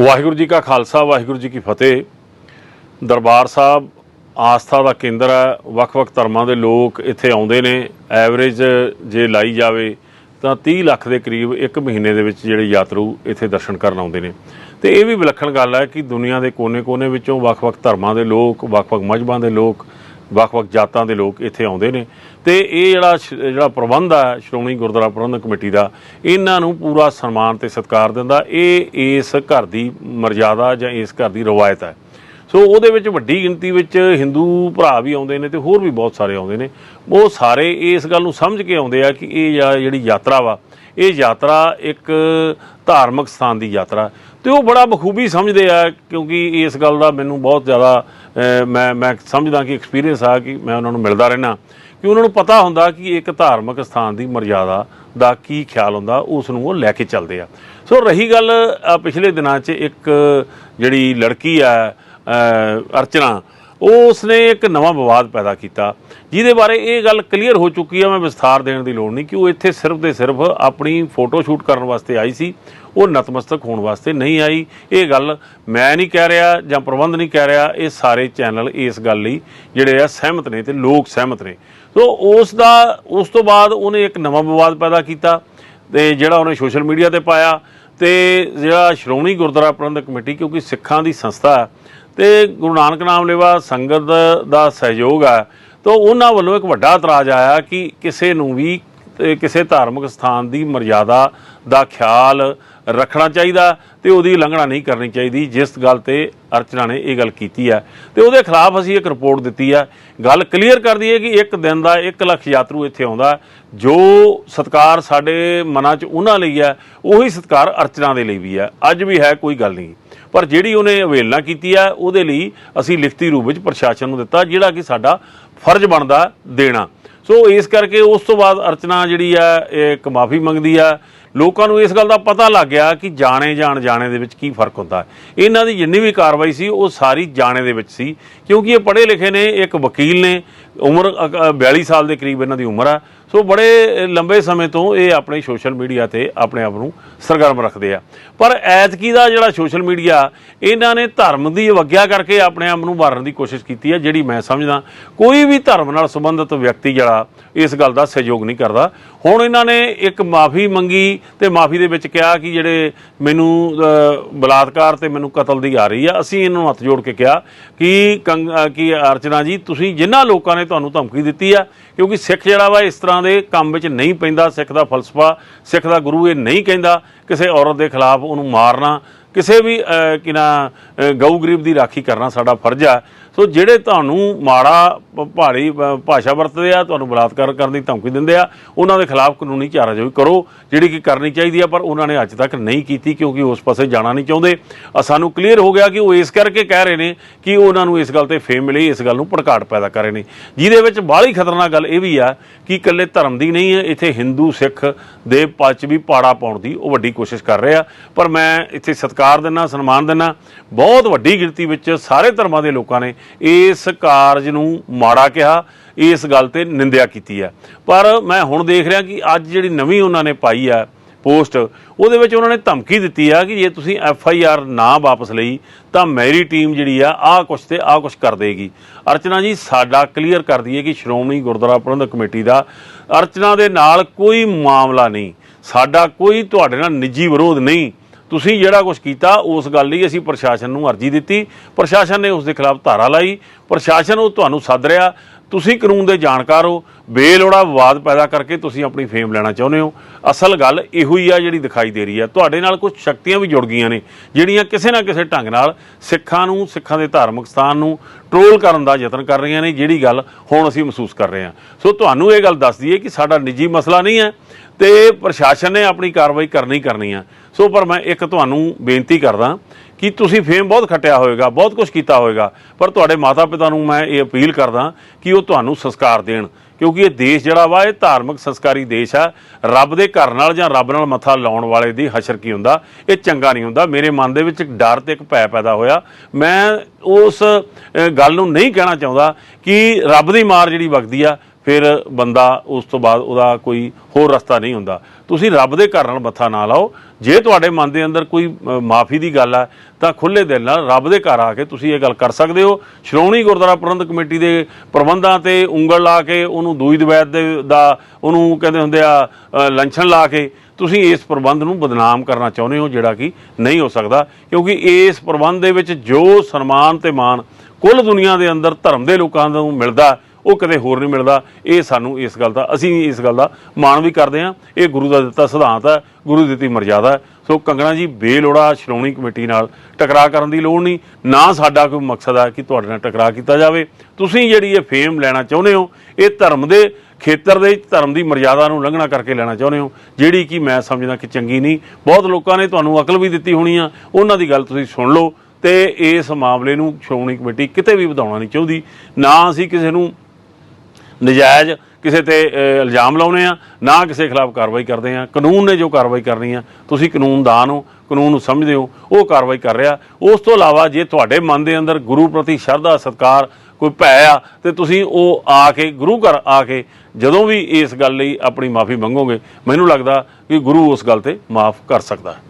ਵਾਹਿਗੁਰੂ ਜੀ ਕਾ ਖਾਲਸਾ, ਵਾਹਿਗੁਰੂ ਜੀ ਕੀ ਫਤਿਹ। ਦਰਬਾਰ ਸਾਹਿਬ ਆਸਥਾ ਦਾ ਕੇਂਦਰ ਹੈ, ਵੱਖ-ਵੱਖ ਧਰਮਾਂ ਦੇ ਲੋਕ ਇੱਥੇ ਆਉਂਦੇ ਨੇ। ਐਵਰੇਜ ਜੇ ਲਾਈ ਜਾਵੇ ਤਾਂ 30 ਲੱਖ ਦੇ ਕਰੀਬ ਇੱਕ ਮਹੀਨੇ ਦੇ ਵਿੱਚ ਜਿਹੜੇ ਯਾਤਰੂ ਇੱਥੇ ਦਰਸ਼ਨ ਕਰਨ ਆਉਂਦੇ ਨੇ। ਤੇ ਇਹ ਵੀ ਵਿਲੱਖਣ ਗੱਲ ਹੈ ਕਿ ਦੁਨੀਆ ਦੇ ਕੋਨੇ-ਕੋਨੇ ਵਿੱਚੋਂ ਵੱਖ-ਵੱਖ ਧਰਮਾਂ ਦੇ ਲੋਕ, ਵੱਖ-ਵੱਖ ਮਜ਼ਹਬਾਂ ਦੇ ਲੋਕ ਵੱਖ-ਵੱਖ ਜਾਤਾਂ ਦੇ ਲੋਕ ਇੱਥੇ ਆਉਂਦੇ ਨੇ। ਤੇ ਇਹ ਜਿਹੜਾ ਸ਼- ਜਿਹੜਾ ਪ੍ਰਬੰਧ ਆ, ਸ਼੍ਰੋਮਣੀ ਗੁਰਦੁਆਰਾ ਪ੍ਰਬੰਧਕ ਕਮੇਟੀ ਦਾ, ਇਹਨਾਂ ਨੂੰ ਪੂਰਾ ਸਨਮਾਨ ਤੇ ਸਤਿਕਾਰ ਦਿੰਦਾ। ਇਹ ਇਸ ਘਰ ਦੀ ਮਰਜ਼ਾਦਾ ਜਾਂ ਇਸ ਘਰ ਦੀ ਰਵਾਇਤ ਹੈ। ਸੋ ਉਹਦੇ ਵਿੱਚ ਵੱਡੀ ਗਿਣਤੀ ਵਿੱਚ ਹਿੰਦੂ ਭਰਾ ਵੀ ਆਉਂਦੇ ਨੇ ਤੇ ਹੋਰ ਵੀ ਬਹੁਤ ਸਾਰੇ ਆਉਂਦੇ ਨੇ। ਉਹ ਸਾਰੇ ਇਸ ਗੱਲ ਨੂੰ ਸਮਝ ਕੇ ਆਉਂਦੇ ਆ ਕਿ ਇਹ ਜਿਹੜੀ ਯਾਤਰਾ ਵਾ ਇਹ ਯਾਤਰਾ ਇੱਕ ਧਾਰਮਿਕ ਸਥਾਨ ਦੀ ਯਾਤਰਾ ਤੇ ਉਹ ਬੜਾ ਬਖੂਬੀ ਸਮਝਦੇ ਆ, ਕਿਉਂਕਿ ਇਸ ਗੱਲ ਦਾ ਮੈਨੂੰ ਬਹੁਤ ਜ਼ਿਆਦਾ ਮੈਂ ਮੈਂ ਸਮਝਦਾ ਕਿ ਐਕਸਪੀਰੀਅੰਸ ਆ ਕਿ ਮੈਂ ਉਹਨਾਂ ਨੂੰ ਮਿਲਦਾ ਰਹਿਣਾ ਕਿ ਉਹਨਾਂ ਨੂੰ ਪਤਾ ਹੁੰਦਾ ਕਿ ਇੱਕ ਧਾਰਮਿਕ ਸਥਾਨ ਦੀ ਮਰਜ਼ਾਦਾ ਦਾ ਕੀ ਖਿਆਲ ਹੁੰਦਾ, ਉਸ ਨੂੰ ਉਹ ਲੈ ਕੇ ਚੱਲਦੇ ਆ। ਸੋ ਰਹੀ ਗੱਲ ਪਿਛਲੇ ਦਿਨਾਂ 'ਚ ਇੱਕ ਜਿਹੜੀ ਲੜਕੀ ਆ ਅਰਚਨਾ ਉਸ ਨੇ ਇੱਕ ਨਵਾਂ ਵਿਵਾਦ ਪੈਦਾ ਕੀਤਾ, ਜਿਹਦੇ ਬਾਰੇ ਇਹ ਗੱਲ ਕਲੀਅਰ ਹੋ ਚੁੱਕੀ ਆ, ਮੈਂ ਵਿਸਥਾਰ ਦੇਣ ਦੀ ਲੋੜ ਨਹੀਂ, ਕਿ ਉਹ ਇੱਥੇ ਸਿਰਫ ਦੇ ਸਿਰਫ ਆਪਣੀ ਫੋਟੋ ਸ਼ੂਟ ਕਰਨ ਵਾਸਤੇ ਆਈ ਸੀ, ਉਹ ਨਤਮਸਤਕ ਹੋਣ ਵਾਸਤੇ ਨਹੀਂ ਆਈ। ਇਹ ਗੱਲ ਮੈਂ ਨਹੀਂ ਕਹਿ ਰਿਹਾ ਜਾਂ ਪ੍ਰਬੰਧ ਨਹੀਂ ਕਹਿ ਰਿਹਾ, ਇਹ ਸਾਰੇ ਚੈਨਲ ਇਸ ਗੱਲ ਲਈ ਜਿਹੜੇ ਆ ਸਹਿਮਤ ਨੇ ਤੇ ਲੋਕ ਸਹਿਮਤ ਨੇ। ਸੋ ਉਸ ਦਾ, ਉਸ ਤੋਂ ਬਾਅਦ ਉਹਨੇ ਇੱਕ ਨਵਾਂ ਵਿਵਾਦ ਪੈਦਾ ਕੀਤਾ ਤੇ ਜਿਹੜਾ ਉਹਨੇ ਸੋਸ਼ਲ ਮੀਡੀਆ ਤੇ ਪਾਇਆ ਤੇ ਜਿਹੜਾ ਸ਼੍ਰੋਮਣੀ ਗੁਰਦੁਆਰਾ ਪ੍ਰਬੰਧਕ ਕਮੇਟੀ, ਕਿਉਂਕਿ ਸਿੱਖਾਂ ਦੀ ਸੰਸਥਾ ਹੈ ਤੇ ਗੁਰੂ ਨਾਨਕ ਨਾਮ ਲੈਵਾ ਸੰਗਤ ਦਾ ਸਹਿਯੋਗ ਹੈ ਤਾਂ ਉਹਨਾਂ ਵੱਲੋਂ ਇੱਕ ਵੱਡਾ ਇਤਰਾਜ਼ ਆਇਆ ਕਿ ਕਿਸੇ ਨੂੰ ਵੀ ਕਿਸੇ ਧਾਰਮਿਕ ਸਥਾਨ ਦੀ ਮਰਿਆਦਾ ਦਾ ਖਿਆਲ ਰੱਖਣਾ ਚਾਹੀਦਾ ਤੇ ਉਹਦੀ ਉਲੰਘਣਾ ਨਹੀਂ ਕਰਨੀ ਚਾਹੀਦੀ, ਜਿਸ ਗੱਲ ਤੇ ਅਰਚਨਾ ਨੇ ਇਹ ਗੱਲ ਕੀਤੀ ਹੈ ਤੇ ਉਹਦੇ ਖਿਲਾਫ ਅਸੀਂ ਇੱਕ ਰਿਪੋਰਟ ਦਿੱਤੀ ਹੈ ਗੱਲ ਕਲੀਅਰ ਕਰਦੀ ਹੈ ਕਿ ਇੱਕ ਦਿਨ ਦਾ 1 ਲੱਖ ਯਾਤਰੂ ਇੱਥੇ ਆਉਂਦਾ। ਜੋ ਸਤਕਾਰ ਸਾਡੇ ਮਨਾਂ 'ਚ ਉਹਨਾਂ ਲਈ ਹੈ ਉਹੀ ਸਤਕਾਰ ਅਰਚਨਾ ਦੇ ਲਈ ਵੀ ਹੈ ਅੱਜ ਵੀ ਹੈ, ਕੋਈ ਗੱਲ ਨਹੀਂ। ਪਰ ਜਿਹੜੀ ਉਹਨੇ ਅਵੇਲਨਾ ਕੀਤੀ ਹੈ ਉਹਦੇ ਲਈ ਅਸੀਂ ਲਿਖਤੀ ਰੂਪ ਵਿੱਚ ਪ੍ਰਸ਼ਾਸਨ ਨੂੰ ਦਿੱਤਾ, ਜਿਹੜਾ ਕਿ ਸਾਡਾ ਫਰਜ਼ ਬਣਦਾ ਦੇਣਾ। ਸੋ ਇਸ ਕਰਕੇ ਉਸ ਤੋਂ ਬਾਅਦ ਅਰਚਨਾ ਜਿਹੜੀ ਆ, ਇਹ ਇੱਕ ਮਾਫੀ ਮੰਗਦੀ ਆ। ਲੋਕਾਂ ਨੂੰ ਇਸ ਗੱਲ ਦਾ ਪਤਾ ਲੱਗ ਗਿਆ ਕਿ ਜਾਣੇ ਜਾਣ ਜਾਣੇ ਦੇ ਵਿੱਚ ਕੀ ਫ਼ਰਕ ਹੁੰਦਾ। ਇਹਨਾਂ ਦੀ ਜਿੰਨੀ ਵੀ ਕਾਰਵਾਈ ਸੀ, ਉਹ ਸਾਰੀ ਜਾਣੇ ਦੇ ਵਿੱਚ ਸੀ, ਕਿਉਂਕਿ ਇਹ ਪੜ੍ਹੇ ਲਿਖੇ ਨੇ, ਇੱਕ ਵਕੀਲ ਨੇ। ਉਮਰ ਅ- 42 ਸਾਲ ਦੇ ਕਰੀਬ ਇਹਨਾਂ ਦੀ ਉਮਰ ਆ। ਸੋ ਬੜੇ ਲੰਬੇ ਸਮੇਂ ਤੋਂ ਇਹ ਆਪਣੇ ਸੋਸ਼ਲ ਮੀਡੀਆ ਤੇ ਆਪਣੇ ਆਪ ਨੂੰ ਸਰਗਰਮ ਰੱਖਦੇ ਆ। ਪਰ ਐਤਕੀ ਦਾ ਜਿਹੜਾ ਸੋਸ਼ਲ ਮੀਡੀਆ ਇਹਨਾਂ ਨੇ ਧਰਮ ਦੀ ਅਵਗਿਆ ਕਰਕੇ ਆਪਣੇ ਆਪ ਨੂੰ ਮਾਰਨ ਦੀ ਕੋਸ਼ਿਸ਼ ਕੀਤੀ ਹੈ ਜਿਹੜੀ ਮੈਂ ਸਮਝਦਾ। ਕੋਈ ਵੀ ਧਰਮ ਨਾਲ ਸੰਬੰਧਿਤ ਵਿਅਕਤੀ ਜਿਹੜਾ ਇਸ ਗੱਲ ਦਾ ਸਹਿਯੋਗ ਨਹੀਂ ਕਰਦਾ। ਹੁਣ ਇਹਨਾਂ ਨੇ ਇੱਕ ਮਾਫੀ ਮੰਗੀ ਤੇ ਮਾਫੀ ਦੇ ਵਿੱਚ ਕਿਹਾ ਕਿ ਜਿਹੜੇ ਮੈਨੂੰ ਬਲਾਤਕਾਰ ਤੇ ਮੈਨੂੰ ਕਤਲ ਦੀ ਆ ਰਹੀ ਆ ਅਸੀਂ ਇਹਨਾਂ ਨੂੰ ਹੱਥ ਜੋੜ ਕੇ ਕਿਹਾ ਕਿ ਕੰਗ- ਅ, ਕਿ ਅਰਚਨਾ ਜੀ ਤੁਸੀਂ ਜਿਨ੍ਹਾਂ ਲੋਕਾਂ ਨੇ ਤੁਹਾਨੂੰ ਧਮਕੀ ਦਿੱਤੀ ਆ ਕਿਉਂਕਿ ਸਿੱਖ ਜਿਹੜਾ ਵਾ ਇਸ ਤਰ੍ਹਾਂ ਦੇ ਕੰਮ ਵਿੱਚ ਨਹੀਂ ਪੈਂਦਾ ਸਿੱਖ ਦਾ ਫਲਸਫਾ ਸਿੱਖ ਦਾ ਗੁਰੂ ਇਹ ਨਹੀਂ ਕਹਿੰਦਾ ਕਿਸੇ ਔਰਤ ਦੇ ਖਿਲਾਫ ਉਹਨੂੰ ਮਾਰਨਾ ਕਿਸੇ ਵੀ ਅ, ਕਿ ਨਾ ਗਊ ਗਰੀਬ ਦੀ ਰਾਖੀ ਕਰਨਾ ਸਾਡਾ ਫਰਜ਼ ਆ। ਸੋ ਜਿਹੜੇ ਤੁਹਾਨੂੰ ਮਾੜਾ ਭਾਰੀ ਭਾਸ਼ਾ ਵਰਤਦੇ ਆ, ਤੁਹਾਨੂੰ ਬਲਾਤਕਾਰ ਕਰਨ ਦੀ ਧਮਕੀ ਦਿੰਦੇ ਆ, ਉਹਨਾਂ ਦੇ ਖਿਲਾਫ ਕਾਨੂੰਨੀ ਚਾਰਾਜੋਈ ਕਰੋ। ਜਿਹੜੀ ਕਿ ਕਰਨੀ ਚਾਹੀਦੀ ਆ, ਪਰ ਉਹਨਾਂ ਨੇ ਅੱਜ ਤੱਕ ਨਹੀਂ ਕੀਤੀ ਕਿਉਂਕਿ ਉਸ ਪਾਸੇ ਜਾਣਾ ਨਹੀਂ ਚਾਹੁੰਦੇ। ਸਾਨੂੰ ਕਲੀਅਰ ਹੋ ਗਿਆ ਕਿ ਉਹ ਇਸ ਕਰਕੇ ਕਹਿ ਰਹੇ ਨੇ ਕਿ ਉਹਨਾਂ ਨੂੰ ਇਸ ਗੱਲ ਤੇ ਫੇਮ ਮਿਲੀ, ਇਸ ਗੱਲ ਨੂੰ ਭੜਕਾਟ ਪੈਦਾ ਕਰ ਰਹੇ ਨੇ। ਜਿਹਦੇ ਵਿੱਚ ਬਾਹਲੀ ਖਤਰਨਾਕ ਗੱਲ ਇਹ ਵੀ ਆ ਕਿ ਇਕੱਲੇ ਧਰਮ ਦੀ ਨਹੀਂ ਹੈ, ਇੱਥੇ ਹਿੰਦੂ, ਸਿੱਖ ਦੇ ਪੱਚ ਵੀ ਪਾੜਾ ਪਾਉਣ ਦੀ ਉਹ ਵੱਡੀ ਕੋਸ਼ਿਸ਼ ਕਰ ਰਹੇ ਆ। ਪਰ ਮੈਂ ਇੱਥੇ ਸਤਿਕਾਰ ਦਿੰਦਾ ਸਨਮਾਨ ਦਿੰਦਾ ਬਹੁਤ ਵੱਡੀ ਗਿਣਤੀ ਵਿੱਚ ਸਾਰੇ ਧਰਮਾਂ ਦੇ ਲੋਕਾਂ ਨੇ ਇਸ ਕਾਰਜ ਨੂੰ ਮਾੜਾ ਕਿਹਾ, ਇਸ ਗੱਲ ਤੇ ਨਿੰਦਿਆ ਕੀਤੀ ਹੈ। ਪਰ ਮੈਂ ਹੁਣ ਦੇਖ ਰਿਹਾ ਕਿ ਅੱਜ ਜਿਹੜੀ ਨਵੀਂ ਉਹਨਾਂ ਨੇ ਪਾਈ ਆ ਪੋਸਟ, ਉਹਦੇ ਵਿੱਚ ਉਹਨਾਂ ਨੇ ਧਮਕੀ ਦਿੱਤੀ ਆ ਕਿ ਜੇ ਤੁਸੀਂ ਐਫ ਆਈ ਆਰ ਨਾ ਵਾਪਸ ਲਈ, ਤਾਂ ਮੇਰੀ ਟੀਮ ਜਿਹੜੀ ਆ, ਆਹ ਕੁਛ ਤੇ ਆਹ ਕੁਛ ਕਰ ਦੇਗੀ। ਅਰਚਨਾ ਜੀ, ਸਾਡਾ ਕਲੀਅਰ ਕਰ ਦਈਏ ਕਿ ਸ਼੍ਰੋਮਣੀ ਗੁਰਦੁਆਰਾ ਪ੍ਰਬੰਧਕ ਕਮੇਟੀ ਦਾ ਅਰਚਨਾ ਦੇ ਨਾਲ ਕੋਈ ਮਾਮਲਾ ਨਹੀਂ। ਸਾਡਾ ਕੋਈ ਤੁਹਾਡੇ ਨਾਲ ਨਿੱਜੀ ਵਿਰੋਧ ਨਹੀਂ। ਤੁਸੀਂ ਜਿਹੜਾ ਕੁਝ ਕੀਤਾ, ਉਸ ਗੱਲ ਲਈ ਅਸੀਂ ਪ੍ਰਸ਼ਾਸਨ ਨੂੰ ਅਰਜ਼ੀ ਦਿੱਤੀ। ਪ੍ਰਸ਼ਾਸਨ ਨੇ ਉਸ ਦੇ ਖਿਲਾਫ ਧਾਰਾ ਲਾਈ। ਪ੍ਰਸ਼ਾਸਨ ਉਹ ਤੁਹਾਨੂੰ ਸੱਦ ਰਿਹਾ। ਤੁਸੀਂ ਕਾਨੂੰਨ ਦੇ ਜਾਣਕਾਰ ਹੋ। ਬੇਲੋੜਾ ਵਿਵਾਦ ਪੈਦਾ ਕਰਕੇ ਤੁਸੀਂ ਆਪਣੀ ਫੇਮ ਲੈਣਾ ਚਾਹੁੰਦੇ ਹੋ। ਅਸਲ ਗੱਲ ਇਹੋ ਹੀ ਆ ਜਿਹੜੀ ਦਿਖਾਈ ਦੇ ਰਹੀ ਹੈ ਤੁਹਾਡੇ ਨਾਲ ਕੁਝ ਸ਼ਕਤੀਆਂ ਵੀ ਜੁੜ ਗਈਆਂ ਨੇ, ਜਿਹੜੀਆਂ ਕਿਸੇ ਨਾ ਕਿਸੇ ਢੰਗ ਨਾਲ ਸਿੱਖਾਂ ਨੂੰ, ਸਿੱਖਾਂ ਦੇ ਧਾਰਮਿਕ ਸਥਾਨ ਨੂੰ ਟ੍ਰੋਲ ਕਰਨ ਦਾ ਯਤਨ ਕਰ ਰਹੀਆਂ ਨੇ, ਜਿਹੜੀ ਗੱਲ ਹੁਣ ਅਸੀਂ ਮਹਿਸੂਸ ਕਰ ਰਹੇ ਹਾਂ। ਸੋ ਤੁਹਾਨੂੰ ਇਹ ਗੱਲ ਦੱਸ ਦਈਏ ਕਿ ਸਾਡਾ ਨਿੱਜੀ ਮਸਲਾ ਨਹੀਂ ਹੈ। ਤੇ ਪ੍ਰਸ਼ਾਸਨ ਨੇ ਆਪਣੀ ਕਾਰਵਾਈ ਕਰਨੀ ਕਰਨੀ ਆ। ਸੋ ਪਰ ਮੈਂ ਇੱਕ ਤੁਹਾਨੂੰ ਬੇਨਤੀ ਕਰਦਾ ਕਿ ਤੁਸੀਂ ਫੇਮ ਬਹੁਤ ਖੱਟਿਆ ਹੋਵੇਗਾ ਬਹੁਤ ਕੁਝ ਕੀਤਾ ਹੋਵੇਗਾ ਪਰ ਤੁਹਾਡੇ ਮਾਤਾ-ਪਿਤਾ ਨੂੰ ਮੈਂ ਇਹ ਅਪੀਲ ਕਰਦਾ ਕਿ ਉਹ ਤੁਹਾਨੂੰ ਸੰਸਕਾਰ ਦੇਣ, ਕਿਉਂਕਿ ਇਹ ਦੇਸ਼ ਜਿਹੜਾ ਵਾ, ਇਹ ਧਾਰਮਿਕ ਸੰਸਕਾਰੀ ਦੇਸ਼ ਆ। ਰੱਬ ਦੇ ਘਰ ਨਾਲ ਜਾਂ ਰੱਬ ਨਾਲ ਮੱਥਾ ਲਾਉਣ ਵਾਲੇ ਦੀ ਹਸ਼ਰ ਕੀ ਹੁੰਦਾ, ਇਹ ਚੰਗਾ ਨਹੀਂ ਹੁੰਦਾ। ਮੇਰੇ ਮਨ ਦੇ ਵਿੱਚ ਇੱਕ ਡਰ ਤੇ ਇੱਕ ਭੈ ਪੈਦਾ ਹੋਇਆ। ਮੈਂ ਉਸ ਗੱਲ ਨੂੰ ਨਹੀਂ ਕਹਿਣਾ ਚਾਹੁੰਦਾ ਕਿ ਰੱਬ ਦੀ ਮਾਰ ਜਿਹੜੀ ਵਗਦੀ ਆ ਫਿਰ ਬੰਦਾ ਉਸ ਤੋਂ ਬਾਅਦ ਉਹਦਾ ਕੋਈ ਹੋਰ ਰਸਤਾ ਨਹੀਂ ਹੁੰਦਾ। ਤੁਸੀਂ ਰੱਬ ਦੇ ਘਰ ਨਾਲ ਮੱਥਾ ਨਾ ਲਾਓ। ਜੇ ਤੁਹਾਡੇ ਮਨ ਦੇ ਅੰਦਰ ਕੋਈ ਮਾਫੀ ਦੀ ਗੱਲ ਹੈ ਤਾਂ ਖੁੱਲੇ ਦਿਲ ਨਾਲ ਰੱਬ ਦੇ ਘਰ ਆ ਕੇ ਤੁਸੀਂ ਇਹ ਗੱਲ ਕਰ ਸਕਦੇ ਹੋ। ਸ਼੍ਰੋਮਣੀ ਗੁਰਦੁਆਰਾ ਪ੍ਰਬੰਧਕ ਕਮੇਟੀ ਦੇ ਪ੍ਰਬੰਧਾਂ ਤੇ ਉਂਗਲ ਲਾ ਕੇ, ਉਹਨੂੰ ਦੂਈ ਦਵੈਤ ਦੇ, ਦਾ, ਉਹਨੂੰ ਕਹਿੰਦੇ ਹੁੰਦੇ ਆ ਲੰਛਣ ਲਾ ਕੇ ਤੁਸੀਂ ਇਸ ਪ੍ਰਬੰਧ ਨੂੰ ਬਦਨਾਮ ਕਰਨਾ ਚਾਹੁੰਦੇ ਹੋ, ਜਿਹੜਾ ਕਿ ਨਹੀਂ ਹੋ ਸਕਦਾ। ਕਿਉਂਕਿ ਇਸ ਪ੍ਰਬੰਧ ਦੇ ਵਿੱਚ ਜੋ ਸਨਮਾਨ ਤੇ ਮਾਣ ਕੁੱਲ ਦੁਨੀਆ ਦੇ ਅੰਦਰ ਧਰਮ ਦੇ ਲੋਕਾਂ ਨੂੰ ਮਿਲਦਾ ਉਹ ਕਦੇ ਹੋਰ ਨਹੀਂ ਮਿਲਦਾ। ਇਹ ਸਾਨੂੰ ਇਸ ਗੱਲ ਦਾ ਅਸੀਂ ਇਸ ਗੱਲ ਦਾ ਮਾਣ ਵੀ ਕਰਦੇ ਹਾਂ। ਇਹ ਗੁਰੂ ਦਾ ਦਿੱਤਾ ਸਿਧਾਂਤ ਹੈ। ਗੁਰੂ ਦੀ ਦਿੱਤੀ ਮਰਜ਼ਾਦਾ ਹੈ। ਸੋ ਕੰਗਣਾ ਜੀ, ਬੇਲੋੜਾ ਸ਼੍ਰੋਮਣੀ ਕਮੇਟੀ ਨਾਲ ਟਕਰਾਅ ਕਰਨ ਦੀ ਲੋੜ ਨਹੀਂ। ਨਾ ਸਾਡਾ ਕੋਈ ਮਕਸਦ ਹੈ ਕਿ ਤੁਹਾਡੇ ਨਾਲ ਟਕਰਾਅ ਕੀਤਾ ਜਾਵੇ। ਤੁਸੀਂ ਜਿਹੜੀ ਇਹ ਫੇਮ ਲੈਣਾ ਚਾਹੁੰਦੇ ਹੋ, ਇਹ ਧਰਮ ਦੇ ਖੇਤਰ ਦੇ ਧਰਮ ਦੀ ਮਰਜ਼ਾਦਾ ਨੂੰ ਲੰਘਣਾ ਕਰਕੇ ਲੈਣਾ ਚਾਹੁੰਦੇ ਹੋ। ਜਿਹੜੀ ਕਿ ਮੈਂ ਸਮਝਦਾ ਕਿ ਚੰਗੀ ਨਹੀਂ। ਬਹੁਤ ਲੋਕਾਂ ਨੇ ਤੁਹਾਨੂੰ ਅਕਲ ਵੀ ਦਿੱਤੀ ਹੋਣੀ ਆ। ਉਹਨਾਂ ਦੀ ਗੱਲ ਤੁਸੀਂ ਸੁਣ ਲਓ ਤੇ ਇਸ ਮਾਮਲੇ ਨੂੰ ਸ਼੍ਰੋਮਣੀ ਕਮੇਟੀ ਕਿਤੇ ਵੀ ਵਧਾਉਣਾ ਨਹੀਂ ਚਾਹੁੰਦੀ। ਨਾ ਅਸੀਂ ਕਿਸੇ ਨੂੰ ਨਜਾਇਜ਼ ਕਿਸੇ ਤੇ ਇਲਜ਼ਾਮ ਲਾਉਨੇ ਆ, ਨਾ ਕਿਸੇ ਖਿਲਾਫ ਕਾਰਵਾਈ ਕਰਦੇ ਆ। ਕਾਨੂੰਨ ਨੇ ਜੋ ਕਾਰਵਾਈ ਕਰਨੀ ਆ, ਤੁਸੀਂ ਕਾਨੂੰਨਦਾਨ ਹੋ, ਕਾਨੂੰਨ ਨੂੰ ਸਮਝਦੇ ਹੋ, ਉਹ ਕਾਰਵਾਈ ਕਰ ਰਿਹਾ। ਉਸ ਤੋਂ ਇਲਾਵਾ ਜੇ ਤੁਹਾਡੇ ਮਨ ਦੇ ਅੰਦਰ ਗੁਰੂ ਪ੍ਰਤੀ ਸ਼ਰਧਾ, ਸਤਕਾਰ ਕੋਈ ਭੈ ਆ, ਤੇ ਤੁਸੀਂ ਉਹ ਆ ਕੇ, ਗੁਰੂ ਘਰ ਆ ਕੇ ਜਦੋਂ ਵੀ ਇਸ ਗੱਲ ਲਈ ਆਪਣੀ ਮਾਫੀ ਮੰਗੋਗੇ, ਮੈਨੂੰ ਲੱਗਦਾ ਕਿ ਗੁਰੂ ਉਸ ਗੱਲ ਤੇ ਮਾਫ ਕਰ ਸਕਦਾ ਹੈ।